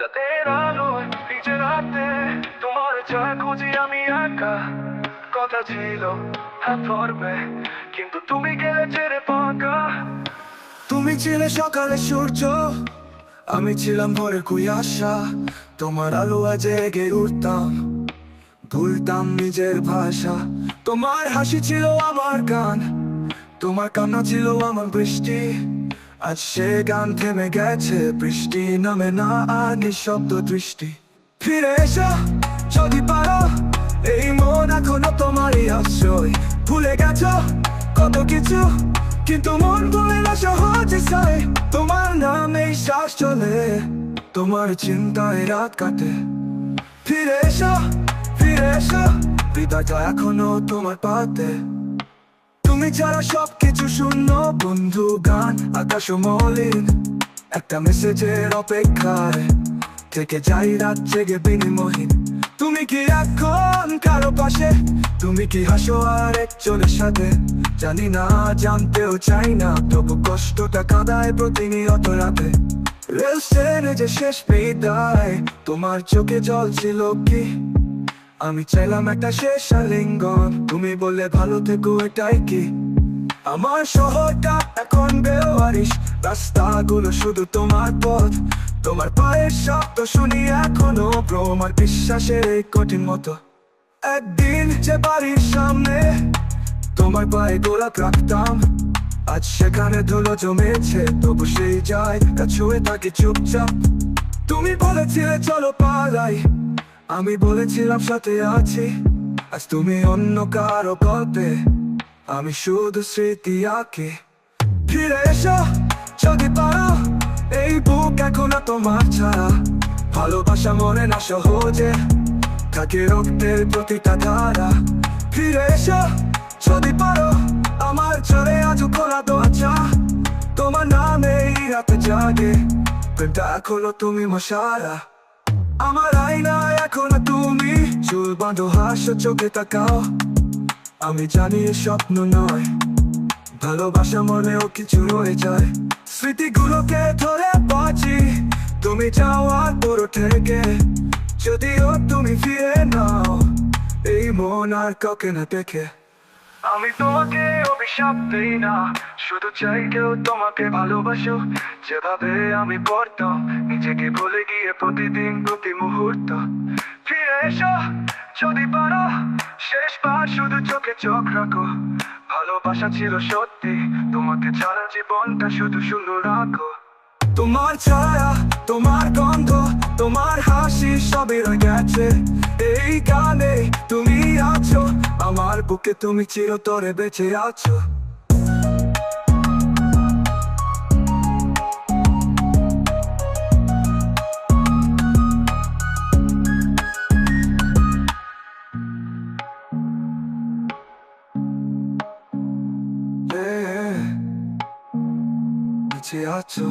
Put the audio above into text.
চাঁদের আলোয় নিজের হাতে তোমার যা খুঁজি আমি একা। কথা ছিল হাত ধরবে কিন্তু তুমি গেলে ছেড়ে পাকা। তুমি ছিলে সকালে সূর্য, আমি ছিলাম ভোরে কুয়াশা তোমার আলো জেগে উঠতাম, ভুলতাম নিজের ভাষা। তোমার হাসি ছিল আমার গান, তোমার কান্না ছিল আমার বৃষ্টি। আজ সে গান থেমে গেছে, বৃষ্টি নামে না আর নিঃশব্দ দৃষ্টি। ফিরে এসো, যদি পারো, এই মন এখনও তোমারই আশ্রয়। ভুলে গেছো কত কিছু, কিন্তু মন ভুলে না সহজে সাই তোমার নামেই শ্বাস চলে, তোমার চিন্তায় রাত কাটে। ফিরে এসো ফিরে এসো, হৃদয়টা এখনও তোমার পাতে। তুমি ছাড়া সবকিছু শূন্য। বন্ধু, গান, আকাশ মলিন, একটা মেসেজের অপেক্ষায়। থেকে যাই রাত জেগে বিনিমহীন। তুমি কি এখন কারও পাশে? তুমি কি হাসো আর একজনের সাথে? জানি না, জানতেও চাই না, তবু কষ্টটা কাদায় প্রতিনিয়ত রাতে। রেল যে শেষ বিদায়, তোমার চোখে জল ছিল কি? আমি চাইলাম একটা শেষ আলিঙ্গন তুমি বললে ভালো থেকো, এটাই কি? আমার শহরটা এখন বেওয়ারিশ। রাস্তাগুলো শুধু তোমার পথ। তোমার পায়ের শব্দ শুনি এখনও প্রমার বিশ্বাসের এই কঠিন মতো। একদিন যে বাড়ির সামনে তোমার পায়ে গোলাপ রাখতাম। আজ সেখানে ধুলো জমেছে, তবু সেই জায়গা ছুঁয়ে থাকে চুপচাপ। তুমি বলেছিলে, চলো পালাই। আমি বলেছিলাম সাথে আছি। আজ তুমি অন্য কারও গল্পে আমি শুধু স্মৃতি আঁকি। ফিরে এসো, যদি পারো, এই বুক এখন তোমার ছাড়া। ভালোবাসা মনে না সহজে থাকে রক্তের প্রতিটা ধারা। ফিরে এসো, যদি পারো, আমার চলে আজ খোলা দরজা তোমার নামে এই রাতে জাগে। প্রেমটা এখনও তুমি মশারা। আমার আয়না এখন তুমি। চুল বাঁধো হাসো, চোখে তাকাও। আমি জানি স্বপ্ন নয়। ভালোবাসা মনেও কিছু রয়ে যায়। স্মৃতিগুলোকে ধরে বাঁচি। তুমি যাও আর পুরো থেকে যদিও তুমি ফিরে নাও, এই মন আর কাউকে না দেখে। আমি তোমাকে অভিশাপ না। শুধু চাই কেউ তোমাকে ভালোবাসো যেভাবে আমি পড়তাম, নিজেকে বলে গিয়ে প্রতিদিন প্রতি মুহূর্ত। ফিরে এসো, যদি পারো শেষবার শুধু চোখে চোখ রাখো। ভালোবাসা ছিল সত্যি, তোমাকে ছাড়া জীবনটা শুধু সুন্দর রাখো। তোমার ছায়া, তোমার গন্ধ তোমার হাসি রয়ে গেছে। এই গানে তুমি আছো, আমার বুকে তুমি চিরতরে বেঁচে আছো। বেঁচে আছো।